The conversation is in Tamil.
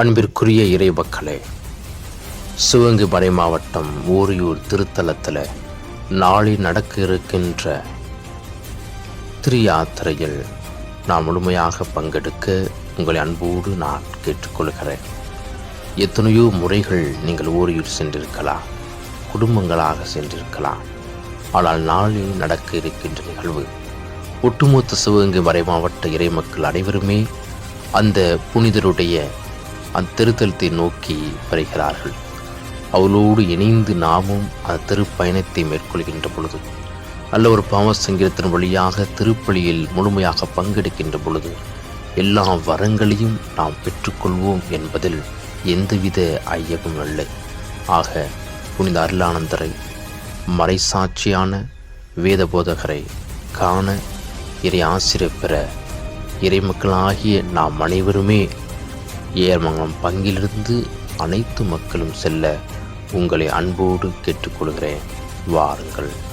அன்பிற்குரிய இறைமக்களே சிவகங்கை மறை மாவட்டம் ஓரியூர் திருத்தலத்தில் நாளை நடக்க இருக்கின்ற திரு யாத்திரையில் நான் முழுமையாக பங்கெடுக்க உங்களை அன்போடு நான் கேட்டுக்கொள்கிறேன். எத்தனையோ முறைகள் நீங்கள் ஓரியூர் சென்றிருக்கலாம் குடும்பங்களாக சென்றிருக்கலாம் ஆனால் நாளில் நடக்க இருக்கின்ற நிகழ்வு. ஒட்டுமொத்த சிவகங்கை மறை மாவட்ட இறைமக்கள் அனைவருமே அந்த புனிதருடைய அத்திருத்தலத்தை நோக்கி வருகிறார்கள். அவளோடு இணைந்து நாமும் அந்த திருப்பயணத்தை மேற்கொள்கின்ற பொழுது நல்ல ஒரு பாவ சங்கீதத்தின் வழியாக திருப்பலியில் முழுமையாக பங்கெடுக்கின்ற பொழுது எல்லா வரங்களையும் நாம் பெற்றுக்கொள்வோம் என்பதில் எந்தவித ஐயமும் இல்லை. ஆக புனித அருளானந்தரை மறைசாட்சியான வேத போதகரை காண இறை ஆசிரியர் பெற இறைமக்களாகிய நாம் அனைவருமே ஏர்மங்கலம் பங்கிலிருந்து அனைத்து மக்களும் செல்ல உங்களை அன்போடு கேட்டுக்கொள்கிறேன். வாருங்கள்.